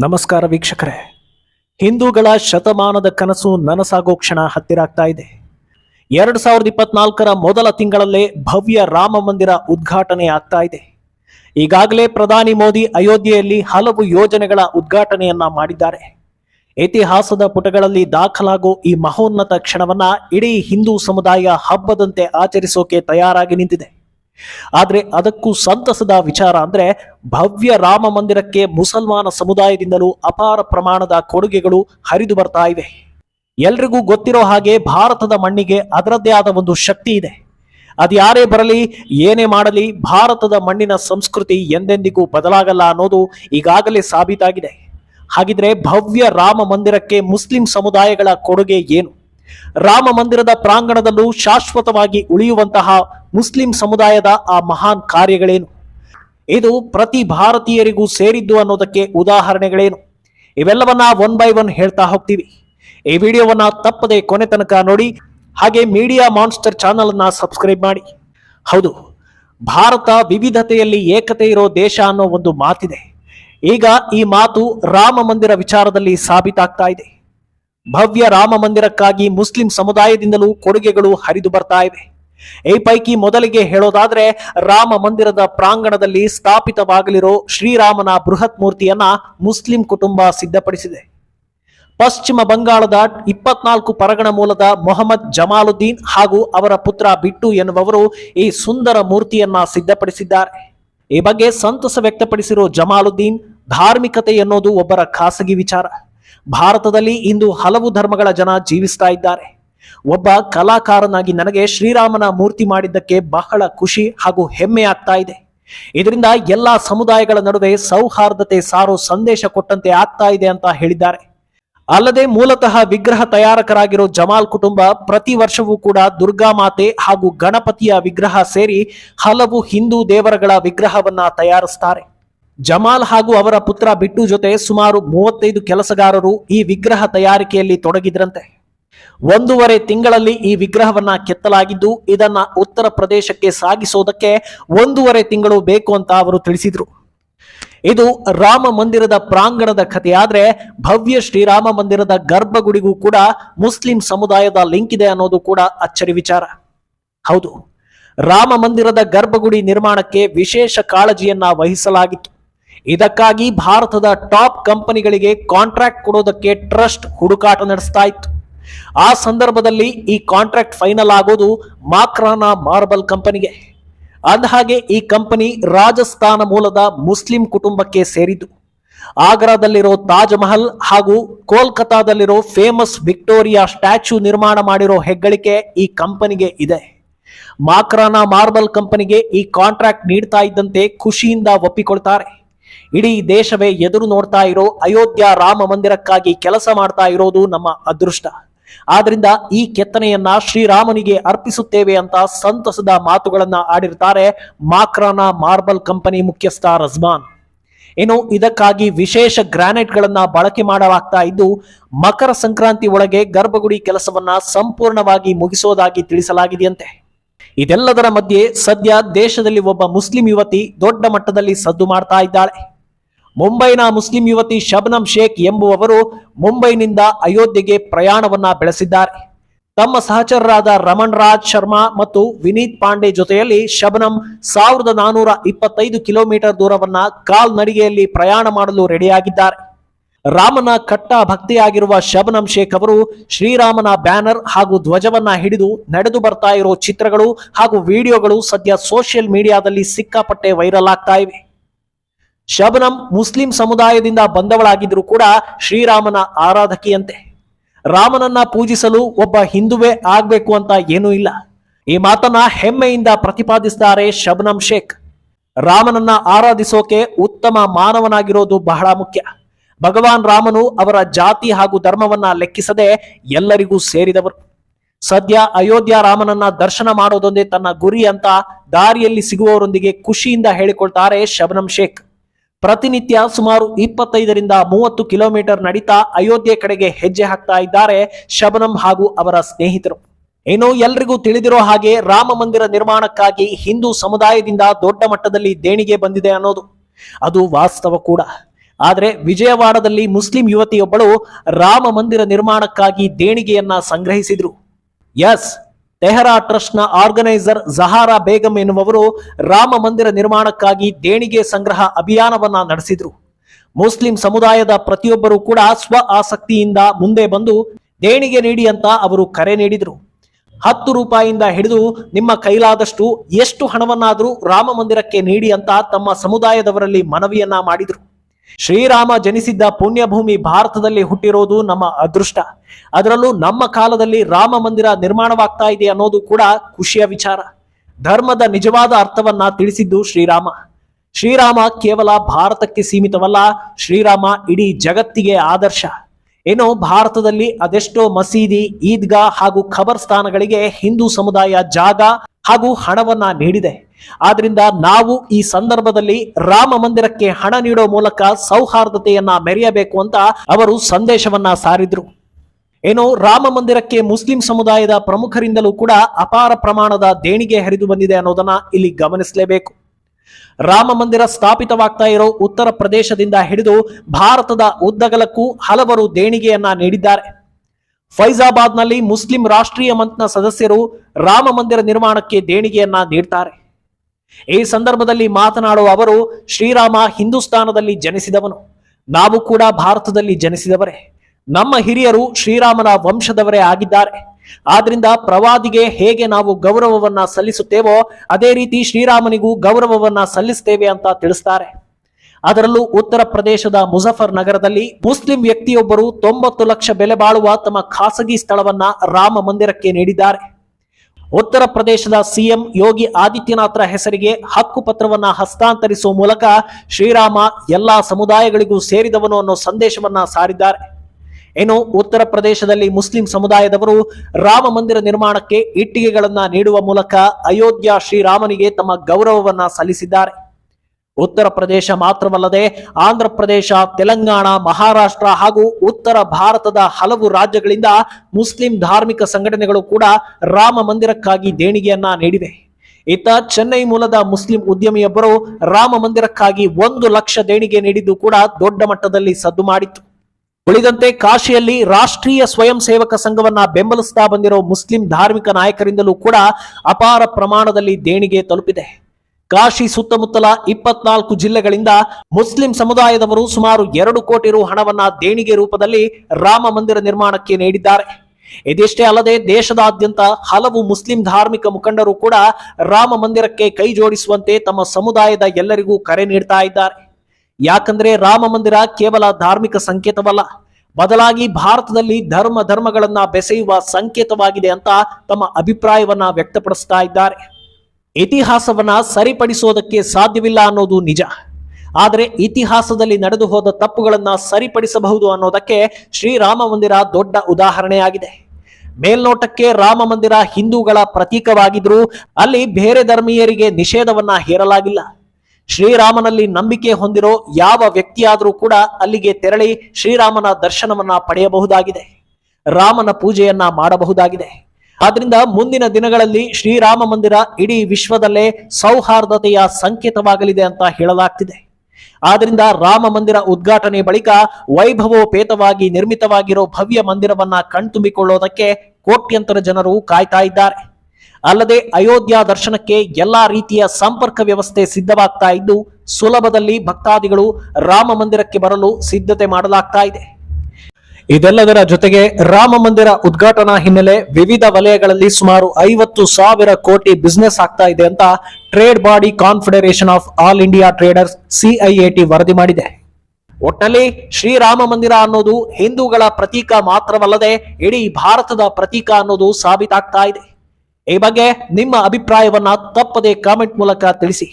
ನಮಸ್ಕಾರ ವೀಕ್ಷಕರೇ. ಹಿಂದೂಗಳ ಶತಮಾನದ ಕನಸು ನನಸಾಗೋ ಕ್ಷಣ ಹತ್ತಿರ ಆಗ್ತಾ ಇದೆ. ಎರಡು ಸಾವಿರದ ಇಪ್ಪತ್ನಾಲ್ಕರ ಮೊದಲ ತಿಂಗಳಲ್ಲೇ ಭವ್ಯ ರಾಮ ಮಂದಿರ ಉದ್ಘಾಟನೆ ಆಗ್ತಾ ಇದೆ. ಈಗಾಗಲೇ ಪ್ರಧಾನಿ ಮೋದಿ ಅಯೋಧ್ಯೆಯಲ್ಲಿ ಹಲವು ಯೋಜನೆಗಳ ಉದ್ಘಾಟನೆಯನ್ನ ಮಾಡಿದ್ದಾರೆ. ಇತಿಹಾಸದ ಪುಟಗಳಲ್ಲಿ ದಾಖಲಾಗೋ ಈ ಮಹೋನ್ನತ ಕ್ಷಣವನ್ನ ಇಡೀ ಹಿಂದೂ ಸಮುದಾಯ ಹಬ್ಬದಂತೆ ಆಚರಿಸೋಕೆ ತಯಾರಾಗಿ ನಿಂತಿದೆ. ಆದ್ರೆ ಅದಕ್ಕೂ ಸಂತಸದ ವಿಚಾರ ಅಂದ್ರೆ ಭವ್ಯ ರಾಮ ಮಂದಿರಕ್ಕೆ ಮುಸಲ್ಮಾನ ಸಮುದಾಯದಿಂದಲೂ ಅಪಾರ ಪ್ರಮಾಣದ ಕೊಡುಗೆಗಳು ಹರಿದು ಬರ್ತಾ ಇವೆ. ಎಲ್ರಿಗೂ ಗೊತ್ತಿರೋ ಹಾಗೆ ಭಾರತದ ಮಣ್ಣಿಗೆ ಅದರದ್ದೇ ಆದ ಒಂದು ಶಕ್ತಿ ಇದೆ. ಅದು ಯಾರೇ ಬರಲಿ, ಏನೇ ಮಾಡಲಿ, ಭಾರತದ ಮಣ್ಣಿನ ಸಂಸ್ಕೃತಿ ಎಂದೆಂದಿಗೂ ಬದಲಾಗಲ್ಲ ಅನ್ನೋದು ಈಗಾಗಲೇ ಸಾಬೀತಾಗಿದೆ. ಹಾಗಿದ್ರೆ ಭವ್ಯ ರಾಮ ಮಂದಿರಕ್ಕೆ ಮುಸ್ಲಿಂ ಸಮುದಾಯಗಳ ಕೊಡುಗೆ ಏನು? ರಾಮ ಮಂದಿರದ ಪ್ರಾಂಗಣದಲ್ಲೂ ಶಾಶ್ವತವಾಗಿ ಉಳಿಯುವಂತಹ ಮುಸ್ಲಿಂ ಸಮುದಾಯದ ಆ ಮಹಾನ್ ಕಾರ್ಯಗಳೇನು? ಇದು ಪ್ರತಿ ಭಾರತೀಯರಿಗೂ ಸೇರಿದ್ದು ಅನ್ನೋದಕ್ಕೆ ಉದಾಹರಣೆಗಳೇನು? ಇವೆಲ್ಲವನ್ನ ಒನ್ ಬೈ ಒನ್ ಹೇಳ್ತಾ ಹೋಗ್ತೀವಿ. ಈ ವಿಡಿಯೋವನ್ನ ತಪ್ಪದೆ ಕೊನೆ ತನಕ ನೋಡಿ, ಹಾಗೆ ಮೀಡಿಯಾ ಮಾನ್ಸ್ಟರ್ ಚಾನಲ್ ಅನ್ನ ಸಬ್ಸ್ಕ್ರೈಬ್ ಮಾಡಿ. ಹೌದು, ಭಾರತ ವಿವಿಧತೆಯಲ್ಲಿ ಏಕತೆ ಇರೋ ದೇಶ ಅನ್ನೋ ಒಂದು ಮಾತಿದೆ. ಈಗ ಈ ಮಾತು ರಾಮ ಮಂದಿರ ವಿಚಾರದಲ್ಲಿ ಸಾಬೀತಾಗ್ತಾ ಇದೆ. ಭವ್ಯ ರಾಮ ಮಂದಿರಕ್ಕಾಗಿ ಮುಸ್ಲಿಂ ಸಮುದಾಯದಿಂದಲೂ ಕೊಡುಗೆಗಳು ಹರಿದು ಬರ್ತಾ ಇವೆ. ಈ ಪೈಕಿ ಮೊದಲಿಗೆ ಹೇಳೋದಾದ್ರೆ ರಾಮ ಮಂದಿರದ ಪ್ರಾಂಗಣದಲ್ಲಿ ಸ್ಥಾಪಿತವಾಗಲಿರೋ ಶ್ರೀರಾಮನ ಬೃಹತ್ ಮೂರ್ತಿಯನ್ನ ಮುಸ್ಲಿಂ ಕುಟುಂಬ ಸಿದ್ಧಪಡಿಸಿದೆ. ಪಶ್ಚಿಮ ಬಂಗಾಳದ ಇಪ್ಪತ್ನಾಲ್ಕು ಪರಗಣ ಮೂಲದ ಮೊಹಮ್ಮದ್ ಜಮಾಲುದ್ದೀನ್ ಹಾಗೂ ಅವರ ಪುತ್ರ ಬಿಟ್ಟು ಎನ್ನುವವರು ಈ ಸುಂದರ ಮೂರ್ತಿಯನ್ನ ಸಿದ್ಧಪಡಿಸಿದ್ದಾರೆ. ಈ ಬಗ್ಗೆ ಸಂತಸ ವ್ಯಕ್ತಪಡಿಸಿರೋ ಜಮಾಲುದ್ದೀನ್ ಧಾರ್ಮಿಕತೆ ಎನ್ನುವುದು ಒಬ್ಬರ ಖಾಸಗಿ ವಿಚಾರ. ಭಾರತದಲ್ಲಿ ಇಂದು ಹಲವು ಧರ್ಮಗಳ ಜನ ಜೀವಿಸ್ತಾ ಇದ್ದಾರೆ. ಒಬ್ಬ ಕಲಾಕಾರನಾಗಿ ನನಗೆ ಶ್ರೀರಾಮನ ಮೂರ್ತಿ ಮಾಡಿದ್ದಕ್ಕೆ ಬಹಳ ಖುಷಿ ಹಾಗೂ ಹೆಮ್ಮೆ ಆಗ್ತಾ ಇದೆ. ಇದರಿಂದ ಎಲ್ಲಾ ಸಮುದಾಯಗಳ ನಡುವೆ ಸೌಹಾರ್ದತೆ ಸಾರೋ ಸಂದೇಶ ಕೊಟ್ಟಂತೆ ಆಗ್ತಾ ಇದೆ ಅಂತ ಹೇಳಿದ್ದಾರೆ. ಅಲ್ಲದೆ ಮೂಲತಃ ವಿಗ್ರಹ ತಯಾರಕರಾಗಿರೋ ಜಮಾಲ್ ಕುಟುಂಬ ಪ್ರತಿ ವರ್ಷವೂ ಕೂಡ ದುರ್ಗಾ ಮಾತೆ ಹಾಗೂ ಗಣಪತಿಯ ವಿಗ್ರಹ ಸೇರಿ ಹಲವು ಹಿಂದೂ ದೇವರಗಳ ವಿಗ್ರಹವನ್ನ ತಯಾರಿಸ್ತಾರೆ. ಜಮಾಲ್ ಹಾಗೂ ಅವರ ಪುತ್ರ ಬಿಟ್ಟು ಜೊತೆ ಸುಮಾರು ಮೂವತ್ತೈದು ಕೆಲಸಗಾರರು ಈ ವಿಗ್ರಹ ತಯಾರಿಕೆಯಲ್ಲಿ ತೊಡಗಿದ್ರಂತೆ. ಒಂದೂವರೆ ತಿಂಗಳಲ್ಲಿ ಈ ವಿಗ್ರಹವನ್ನ ಕೆತ್ತಲಾಗಿದ್ದು, ಇದನ್ನ ಉತ್ತರ ಪ್ರದೇಶಕ್ಕೆ ಸಾಗಿಸೋದಕ್ಕೆ ಒಂದೂವರೆ ತಿಂಗಳು ಬೇಕು ಅಂತ ಅವರು ತಿಳಿಸಿದ್ರು. ಇದು ರಾಮ ಮಂದಿರದ ಪ್ರಾಂಗಣದ ಕಥೆಯಾದ್ರೆ, ಭವ್ಯ ಶ್ರೀರಾಮ ಮಂದಿರದ ಗರ್ಭಗುಡಿಗೂ ಕೂಡ ಮುಸ್ಲಿಂ ಸಮುದಾಯದ ಲಿಂಕ್ ಇದೆ ಅನ್ನೋದು ಕೂಡ ಅಚ್ಚರಿ ವಿಚಾರ. ಹೌದು, ರಾಮ ಮಂದಿರದ ಗರ್ಭಗುಡಿ ನಿರ್ಮಾಣಕ್ಕೆ ವಿಶೇಷ ಕಾಳಜಿಯನ್ನ ವಹಿಸಲಾಗಿತ್ತು. ಇದಕ್ಕಾಗಿ ಭಾರತದ ಟಾಪ್ ಕಂಪನಿಗಳಿಗೆ ಕಾಂಟ್ರಾಕ್ಟ್ ಕೊಡೋದಕ್ಕೆ ಟ್ರಸ್ಟ್ ಹುಡುಕಾಟ ನಡೆಸ್ತಾ ಇತ್ತು. ಆ ಸಂದರ್ಭದಲ್ಲಿ ಈ ಕಾಂಟ್ರಾಕ್ಟ್ ಫೈನಲ್ ಆಗೋದು ಮಾಕ್ರಾನಾ ಮಾರ್ಬಲ್ ಕಂಪನಿಗೆ. ಅಂದಹಾಗೆ ಈ ಕಂಪನಿ ರಾಜಸ್ಥಾನ ಮೂಲದ ಮುಸ್ಲಿಂ ಕುಟುಂಬಕ್ಕೆ ಸೇರಿದ್ದು. ಆಗ್ರಾದಲ್ಲಿರೋ ತಾಜ್ ಮಹಲ್ ಹಾಗೂ ಕೋಲ್ಕತಾದಲ್ಲಿರೋ ಫೇಮಸ್ ವಿಕ್ಟೋರಿಯಾ ಸ್ಟ್ಯಾಚ್ಯೂ ನಿರ್ಮಾಣ ಮಾಡಿರೋ ಹೆಗ್ಗಳಿಕೆ ಈ ಕಂಪನಿಗೆ ಇದೆ. ಮಾಕ್ರಾನಾ ಮಾರ್ಬಲ್ ಕಂಪನಿಗೆ ಈ ಕಾಂಟ್ರಾಕ್ಟ್ ನೀಡ್ತಾ ಇದ್ದಂತೆ ಖುಷಿಯಿಂದ ಒಪ್ಪಿಕೊಳ್ತಾರೆ. ಇಡೀ ದೇಶವೇ ಎದುರು ನೋಡ್ತಾ ಇರೋ ಅಯೋಧ್ಯ ರಾಮ ಮಂದಿರಕ್ಕಾಗಿ ಕೆಲಸ ಮಾಡ್ತಾ ಇರೋದು ನಮ್ಮ ಅದೃಷ್ಟ. ಆದ್ರಿಂದ ಈ ಕೆತ್ತನೆಯನ್ನ ಶ್ರೀರಾಮನಿಗೆ ಅರ್ಪಿಸುತ್ತೇವೆ ಅಂತ ಸಂತಸದ ಮಾತುಗಳನ್ನ ಆಡಿರ್ತಾರೆ ಮಾಕ್ರಾನ ಮಾರ್ಬಲ್ ಕಂಪನಿ ಮುಖ್ಯಸ್ಥ ರಜ್ಮಾನ್. ಇನ್ನು ಇದಕ್ಕಾಗಿ ವಿಶೇಷ ಗ್ರಾನೈಟ್ ಗಳನ್ನ ಬಳಕೆ ಮಾಡಲಾಗ್ತಾ ಇದ್ದು, ಮಕರ ಸಂಕ್ರಾಂತಿ ಒಳಗೆ ಗರ್ಭಗುಡಿ ಕೆಲಸವನ್ನ ಸಂಪೂರ್ಣವಾಗಿ ಮುಗಿಸೋದಾಗಿ ತಿಳಿಸಲಾಗಿದೆಯಂತೆ. ಇದೆಲ್ಲದರ ಮಧ್ಯೆ ಸದ್ಯ ದೇಶದಲ್ಲಿ ಒಬ್ಬ ಮುಸ್ಲಿಂ ಯುವತಿ ದೊಡ್ಡ ಮಟ್ಟದಲ್ಲಿ ಸದ್ದು ಮಾಡ್ತಾ ಇದ್ದಾಳೆ. ಮುಂಬೈನ ಮುಸ್ಲಿಂ ಯುವತಿ ಶಬನಂ ಶೇಖ್ ಎಂಬುವವರು ಮುಂಬೈನಿಂದ ಅಯೋಧ್ಯೆಗೆ ಪ್ರಯಾಣವನ್ನ ಬೆಳೆಸಿದ್ದಾರೆ. ತಮ್ಮ ಸಹಚರರಾದ ರಮಣ್ ರಾಜ್ ಶರ್ಮಾ ಮತ್ತು ವಿನೀತ್ ಪಾಂಡೆ ಜೊತೆಯಲ್ಲಿ ಶಬನಂ ಸಾವಿರದ ನಾನೂರ ಇಪ್ಪತ್ತೈದು ಕಿಲೋಮೀಟರ್ ದೂರವನ್ನ ಕಾಲ್ನಡಿಗೆಯಲ್ಲಿ ಪ್ರಯಾಣ ಮಾಡಲು ರೆಡಿಯಾಗಿದ್ದಾರೆ. ರಾಮನ ಕಟ್ಟ ಭಕ್ತಿಯಾಗಿರುವ ಶಬನಂ ಶೇಖ್ ಅವರು ಶ್ರೀರಾಮನ ಬ್ಯಾನರ್ ಹಾಗೂ ಧ್ವಜವನ್ನ ಹಿಡಿದು ನಡೆದು ಬರ್ತಾ ಇರೋ ಚಿತ್ರಗಳು ಹಾಗೂ ವಿಡಿಯೋಗಳು ಸದ್ಯ ಸೋಷಿಯಲ್ ಮೀಡಿಯಾದಲ್ಲಿ ಸಿಕ್ಕಾಪಟ್ಟೆ ವೈರಲ್ ಆಗ್ತಾ ಇವೆ. ಶಬನಂ ಮುಸ್ಲಿಂ ಸಮುದಾಯದಿಂದ ಬಂದವಳಾಗಿದ್ರೂ ಕೂಡ ಶ್ರೀರಾಮನ ಆರಾಧಕಿಯಂತೆ. ರಾಮನನ್ನ ಪೂಜಿಸಲು ಒಬ್ಬ ಹಿಂದುವೇ ಆಗ್ಬೇಕು ಅಂತ ಏನೂ ಇಲ್ಲ. ಈ ಮಾತನ್ನ ಹೆಮ್ಮೆಯಿಂದ ಪ್ರತಿಪಾದಿಸ್ತಾರೆ ಶಬನಂ ಶೇಖ್. ರಾಮನನ್ನ ಆರಾಧಿಸೋಕೆ ಉತ್ತಮ ಮಾನವನಾಗಿರೋದು ಬಹಳ ಮುಖ್ಯ. ಭಗವಾನ್ ರಾಮನು ಅವರ ಜಾತಿ ಹಾಗೂ ಧರ್ಮವನ್ನ ಲೆಕ್ಕಿಸದೆ ಎಲ್ಲರಿಗೂ ಸೇರಿದವರು. ಸದ್ಯ ಅಯೋಧ್ಯ ರಾಮನನ್ನ ದರ್ಶನ ಮಾಡೋದೊಂದೇ ತನ್ನ ಗುರಿ ಅಂತ ದಾರಿಯಲ್ಲಿ ಸಿಗುವವರೊಂದಿಗೆ ಖುಷಿಯಿಂದ ಹೇಳಿಕೊಳ್ತಾರೆ ಶಬನಂ ಶೇಖ್. ಪ್ರತಿನಿತ್ಯ ಸುಮಾರು ಇಪ್ಪತ್ತೈದರಿಂದ ಮೂವತ್ತು ಕಿಲೋಮೀಟರ್ ನಡೀತಾ ಅಯೋಧ್ಯೆ ಕಡೆಗೆ ಹೆಜ್ಜೆ ಹಾಕ್ತಾ ಇದ್ದಾರೆ ಶಬನಂ ಹಾಗೂ ಅವರ ಸ್ನೇಹಿತರು. ಏನೋ ಎಲ್ರಿಗೂ ತಿಳಿದಿರೋ ಹಾಗೆ ರಾಮ ಮಂದಿರ ನಿರ್ಮಾಣಕ್ಕಾಗಿ ಹಿಂದೂ ಸಮುದಾಯದಿಂದ ದೊಡ್ಡ ಮಟ್ಟದಲ್ಲಿ ದೇಣಿಗೆ ಬಂದಿದೆ ಅನ್ನೋದು. ಅದು ವಾಸ್ತವ ಕೂಡ. ಆದರೆ ವಿಜಯವಾಡದಲ್ಲಿ ಮುಸ್ಲಿಂ ಯುವತಿಯೊಬ್ಬಳು ರಾಮ ಮಂದಿರ ನಿರ್ಮಾಣಕ್ಕಾಗಿ ದೇಣಿಗೆಯನ್ನ ಸಂಗ್ರಹಿಸಿದ್ರು. ಎಸ್ ತೆಹರಾ ಟ್ರಸ್ಟ್ನ ಆರ್ಗನೈಸರ್ ಜಹಾರಾ ಬೇಗಂ ಎನ್ನುವವರು ರಾಮ ಮಂದಿರ ನಿರ್ಮಾಣಕ್ಕಾಗಿ ದೇಣಿಗೆ ಸಂಗ್ರಹ ಅಭಿಯಾನವನ್ನ ನಡೆಸಿದ್ರು. ಮುಸ್ಲಿಂ ಸಮುದಾಯದ ಪ್ರತಿಯೊಬ್ಬರೂ ಕೂಡ ಸ್ವ ಆಸಕ್ತಿಯಿಂದ ಮುಂದೆ ಬಂದು ದೇಣಿಗೆ ನೀಡಿ ಅಂತ ಅವರು ಕರೆ ನೀಡಿದ್ರು. ಹತ್ತು ರೂಪಾಯಿಯಿಂದ ಹಿಡಿದು ನಿಮ್ಮ ಕೈಲಾದಷ್ಟು ಎಷ್ಟು ಹಣವನ್ನಾದರೂ ರಾಮ ಮಂದಿರಕ್ಕೆ ನೀಡಿ ಅಂತ ತಮ್ಮ ಸಮುದಾಯದವರಲ್ಲಿ ಮನವಿಯನ್ನ ಮಾಡಿದ್ರು. ಶ್ರೀರಾಮ ಜನಿಸಿದ್ದ ಪುಣ್ಯಭೂಮಿ ಭಾರತದಲ್ಲಿ ಹುಟ್ಟಿರೋದು ನಮ್ಮ ಅದೃಷ್ಟ. ಅದರಲ್ಲೂ ನಮ್ಮ ಕಾಲದಲ್ಲಿ ರಾಮ ಮಂದಿರ ನಿರ್ಮಾಣವಾಗ್ತಾ ಇದೆ ಅನ್ನೋದು ಕೂಡ ಖುಷಿಯ ವಿಚಾರ. ಧರ್ಮದ ನಿಜವಾದ ಅರ್ಥವನ್ನ ತಿಳಿಸಿದ್ದು ಶ್ರೀರಾಮ. ಶ್ರೀರಾಮ ಕೇವಲ ಭಾರತಕ್ಕೆ ಸೀಮಿತವಲ್ಲ, ಶ್ರೀರಾಮ ಇಡೀ ಜಗತ್ತಿಗೆ ಆದರ್ಶ. ಏನು ಭಾರತದಲ್ಲಿ ಅದೆಷ್ಟೋ ಮಸೀದಿ, ಈದ್ಗಾ ಹಾಗೂ ಖಬರ್ಸ್ಥಾನಗಳಿಗೆ ಹಿಂದೂ ಸಮುದಾಯ ಜಾಗ ಹಾಗೂ ಹಣವನ್ನ ನೀಡಿದೆ. ಆದ್ರಿಂದ ನಾವು ಈ ಸಂದರ್ಭದಲ್ಲಿ ರಾಮ ಮಂದಿರಕ್ಕೆ ಹಣ ನೀಡೋ ಮೂಲಕ ಸೌಹಾರ್ದತೆಯನ್ನ ಮೆರೆಯಬೇಕು ಅಂತ ಅವರು ಸಂದೇಶವನ್ನ ಸಾರಿದ್ರು. ಏನು ರಾಮ ಮಂದಿರಕ್ಕೆ ಮುಸ್ಲಿಂ ಸಮುದಾಯದ ಪ್ರಮುಖರಿಂದಲೂ ಕೂಡ ಅಪಾರ ಪ್ರಮಾಣದ ದೇಣಿಗೆ ಹರಿದು ಬಂದಿದೆ ಅನ್ನೋದನ್ನ ಇಲ್ಲಿ ಗಮನಿಸಲೇಬೇಕು. ರಾಮ ಮಂದಿರ ಸ್ಥಾಪಿತವಾಗ್ತಾ ಇರೋ ಉತ್ತರ ಪ್ರದೇಶದಿಂದ ಹಿಡಿದು ಭಾರತದ ಉದ್ದಗಲಕ್ಕೂ ಹಲವರು ದೇಣಿಗೆಯನ್ನ ನೀಡಿದ್ದಾರೆ. ಫೈಜಾಬಾದ್ನಲ್ಲಿ ಮುಸ್ಲಿಂ ರಾಷ್ಟ್ರೀಯ ಮಂತ್ನ ಸದಸ್ಯರು ರಾಮ ಮಂದಿರ ನಿರ್ಮಾಣಕ್ಕೆ ದೇಣಿಗೆಯನ್ನ ನೀಡ್ತಾರೆ. ಈ ಸಂದರ್ಭದಲ್ಲಿ ಮಾತನಾಡುವ ಅವರು, ಶ್ರೀರಾಮ ಹಿಂದೂಸ್ತಾನದಲ್ಲಿ ಜನಿಸಿದವನು. ನಾವು ಕೂಡ ಭಾರತದಲ್ಲಿ ಜನಿಸಿದವರೇ. ನಮ್ಮ ಹಿರಿಯರು ಶ್ರೀರಾಮನ ವಂಶದವರೇ ಆಗಿದ್ದಾರೆ. ಆದ್ರಿಂದ ಪ್ರವಾದಿಗೆ ಹೇಗೆ ನಾವು ಗೌರವವನ್ನ ಸಲ್ಲಿಸುತ್ತೇವೋ, ಅದೇ ರೀತಿ ಶ್ರೀರಾಮನಿಗೂ ಗೌರವವನ್ನ ಸಲ್ಲಿಸ್ತೇವೆ ಅಂತ ತಿಳಿಸ್ತಾರೆ. ಅದರಲ್ಲೂ ಉತ್ತರ ಪ್ರದೇಶದ ಮುಜಫರ್ ನಗರದಲ್ಲಿ ಮುಸ್ಲಿಂ ವ್ಯಕ್ತಿಯೊಬ್ಬರು ತೊಂಬತ್ತು ಲಕ್ಷ ಬೆಲೆ ಬಾಳುವ ತಮ್ಮ ಖಾಸಗಿ ಸ್ಥಳವನ್ನ ರಾಮ ಮಂದಿರಕ್ಕೆ ನೀಡಿದ್ದಾರೆ. ಉತ್ತರ ಪ್ರದೇಶದ ಸಿಎಂ ಯೋಗಿ ಆದಿತ್ಯನಾಥ್ರ ಹೆಸರಿಗೆ ಹಕ್ಕು ಪತ್ರವನ್ನ ಹಸ್ತಾಂತರಿಸುವ ಮೂಲಕ ಶ್ರೀರಾಮ ಎಲ್ಲಾ ಸಮುದಾಯಗಳಿಗೂ ಸೇರಿದವನು ಅನ್ನೋ ಸಂದೇಶವನ್ನ ಸಾರಿದ್ದಾರೆ. ಇನ್ನು ಉತ್ತರ ಪ್ರದೇಶದಲ್ಲಿ ಮುಸ್ಲಿಂ ಸಮುದಾಯದವರು ರಾಮ ಮಂದಿರ ನಿರ್ಮಾಣಕ್ಕೆ ಇಟ್ಟಿಗೆಗಳನ್ನ ನೀಡುವ ಮೂಲಕ ಅಯೋಧ್ಯ ಶ್ರೀರಾಮನಿಗೆ ತಮ್ಮ ಗೌರವವನ್ನ ಸಲ್ಲಿಸಿದ್ದಾರೆ. ಉತ್ತರ ಪ್ರದೇಶ ಮಾತ್ರವಲ್ಲದೆ ಆಂಧ್ರ ಪ್ರದೇಶ, ತೆಲಂಗಾಣ, ಮಹಾರಾಷ್ಟ್ರ ಹಾಗೂ ಉತ್ತರ ಭಾರತದ ಹಲವು ರಾಜ್ಯಗಳಿಂದ ಮುಸ್ಲಿಂ ಧಾರ್ಮಿಕ ಸಂಘಟನೆಗಳು ಕೂಡ ರಾಮ ಮಂದಿರಕ್ಕಾಗಿ ದೇಣಿಗೆಯನ್ನ ನೀಡಿವೆ. ಇತ್ತ ಚೆನ್ನೈ ಮೂಲದ ಮುಸ್ಲಿಂ ಉದ್ಯಮಿಯೊಬ್ಬರು ರಾಮ ಮಂದಿರಕ್ಕಾಗಿ ಒಂದು ಲಕ್ಷ ದೇಣಿಗೆ ನೀಡಿದ್ದು ಕೂಡ ದೊಡ್ಡ ಮಟ್ಟದಲ್ಲಿ ಸದ್ದು ಮಾಡಿತ್ತು. ಉಳಿದಂತೆ ಕಾಶಿಯಲ್ಲಿ ರಾಷ್ಟ್ರೀಯ ಸ್ವಯಂ ಸೇವಕ ಸಂಘವನ್ನ ಬೆಂಬಲಿಸ್ತಾ ಬಂದಿರೋ ಮುಸ್ಲಿಂ ಧಾರ್ಮಿಕ ನಾಯಕರಿಂದಲೂ ಕೂಡ ಅಪಾರ ಪ್ರಮಾಣದಲ್ಲಿ ದೇಣಿಗೆ ತಲುಪಿದೆ. ಕಾಶಿ ಸುತ್ತಮುತ್ತಲ ಇಪ್ಪತ್ನಾಲ್ಕು ಜಿಲ್ಲೆಗಳಿಂದ ಮುಸ್ಲಿಂ ಸಮುದಾಯದವರು ಸುಮಾರು ಎರಡು ಕೋಟಿ ರು ಹಣವನ್ನ ದೇಣಿಗೆ ರೂಪದಲ್ಲಿ ರಾಮ ಮಂದಿರ ನಿರ್ಮಾಣಕ್ಕೆ ನೀಡಿದ್ದಾರೆ. ಇದಿಷ್ಟೇ ಅಲ್ಲದೆ ದೇಶದಾದ್ಯಂತ ಹಲವು ಮುಸ್ಲಿಂ ಧಾರ್ಮಿಕ ಮುಖಂಡರು ಕೂಡ ರಾಮ ಮಂದಿರಕ್ಕೆ ಕೈ ಜೋಡಿಸುವಂತೆ ತಮ್ಮ ಸಮುದಾಯದ ಎಲ್ಲರಿಗೂ ಕರೆ ನೀಡ್ತಾ ಇದ್ದಾರೆ. ಯಾಕಂದ್ರೆ ರಾಮ ಮಂದಿರ ಕೇವಲ ಧಾರ್ಮಿಕ ಸಂಕೇತವಲ್ಲ, ಬದಲಾಗಿ ಭಾರತದಲ್ಲಿ ಧರ್ಮ ಧರ್ಮಗಳನ್ನ ಬೆಸೆಯುವ ಸಂಕೇತವಾಗಿದೆ ಅಂತ ತಮ್ಮ ಅಭಿಪ್ರಾಯವನ್ನ ವ್ಯಕ್ತಪಡಿಸ್ತಾ ಇದ್ದಾರೆ. ಇತಿಹಾಸವನ್ನ ಸರಿಪಡಿಸೋದಕ್ಕೆ ಸಾಧ್ಯವಿಲ್ಲ ಅನ್ನೋದು ನಿಜ. ಆದರೆ ಇತಿಹಾಸದಲ್ಲಿ ನಡೆದು ಹೋದ ತಪ್ಪುಗಳನ್ನ ಸರಿಪಡಿಸಬಹುದು ಅನ್ನೋದಕ್ಕೆ ಶ್ರೀರಾಮ ಮಂದಿರ ದೊಡ್ಡ ಉದಾಹರಣೆಯಾಗಿದೆ. ಮೇಲ್ನೋಟಕ್ಕೆ ರಾಮ ಮಂದಿರ ಹಿಂದೂಗಳ ಪ್ರತೀಕವಾಗಿದ್ರು ಅಲ್ಲಿ ಬೇರೆ ಧರ್ಮೀಯರಿಗೆ ನಿಷೇಧವನ್ನ ಹೇರಲಾಗಿಲ್ಲ. ಶ್ರೀರಾಮನಲ್ಲಿ ನಂಬಿಕೆ ಹೊಂದಿರೋ ಯಾವ ವ್ಯಕ್ತಿಯಾದರೂ ಕೂಡ ಅಲ್ಲಿಗೆ ತೆರಳಿ ಶ್ರೀರಾಮನ ದರ್ಶನವನ್ನ ಪಡೆಯಬಹುದಾಗಿದೆ. ರಾಮನ ಪೂಜೆಯನ್ನ ಮಾಡಬಹುದಾಗಿದೆ. ಆದ್ರಿಂದ ಮುಂದಿನ ದಿನಗಳಲ್ಲಿ ಶ್ರೀರಾಮ ಮಂದಿರ ಇಡೀ ವಿಶ್ವದಲ್ಲೇ ಸೌಹಾರ್ದತೆಯ ಸಂಕೇತವಾಗಲಿದೆ ಅಂತ ಹೇಳಲಾಗ್ತಿದೆ. ಆದ್ರಿಂದ ರಾಮ ಮಂದಿರ ಉದ್ಘಾಟನೆ ಬಳಿಕ ವೈಭವೋಪೇತವಾಗಿ ನಿರ್ಮಿತವಾಗಿರೋ ಭವ್ಯ ಮಂದಿರವನ್ನ ಕಣ್ತುಂಬಿಕೊಳ್ಳೋದಕ್ಕೆ ಕೋಟ್ಯಂತರ ಜನರು ಕಾಯ್ತಾ ಇದ್ದಾರೆ. ಅಲ್ಲದೆ ಅಯೋಧ್ಯ ದರ್ಶನಕ್ಕೆ ಎಲ್ಲಾ ರೀತಿಯ ಸಂಪರ್ಕ ವ್ಯವಸ್ಥೆ ಸಿದ್ಧವಾಗ್ತಾ ಇದ್ದು, ಸುಲಭದಲ್ಲಿ ಭಕ್ತಾದಿಗಳು ರಾಮ ಮಂದಿರಕ್ಕೆ ಬರಲು ಸಿದ್ಧತೆ ಮಾಡಲಾಗ್ತಾ ಇದೆ. ಇದೆಲ್ಲದರ ಜೊತೆಗೆ ರಾಮ ಮಂದಿರ ಉದ್ಘಾಟನಾ ಹಿನ್ನೆಲೆ ವಿವಿಧ ವಲಯಗಳಲ್ಲಿ ಸುಮಾರು ಐವತ್ತು ಸಾವಿರ ಕೋಟಿ ಬಿಸ್ನೆಸ್ ಆಗ್ತಾ ಇದೆ ಅಂತ trade body confederation of all India traders CIAT ವರದಿ ಮಾಡಿದೆ. ಒಟ್ಟಲ್ಲಿ ಶ್ರೀರಾಮ ಮಂದಿರ ಅನ್ನೋದು ಹಿಂದೂಗಳ ಪ್ರತೀಕ ಮಾತ್ರವಲ್ಲದೆ ಇಡೀ ಭಾರತದ ಪ್ರತೀಕ ಅನ್ನೋದು ಸಾಬೀತಾಗ್ತಾ ಇದೆ. ಈ ಬಗ್ಗೆ ನಿಮ್ಮ ಅಭಿಪ್ರಾಯವನ್ನ ತಪ್ಪದೆ ಕಾಮೆಂಟ್ ಮೂಲಕ ತಿಳಿಸಿ.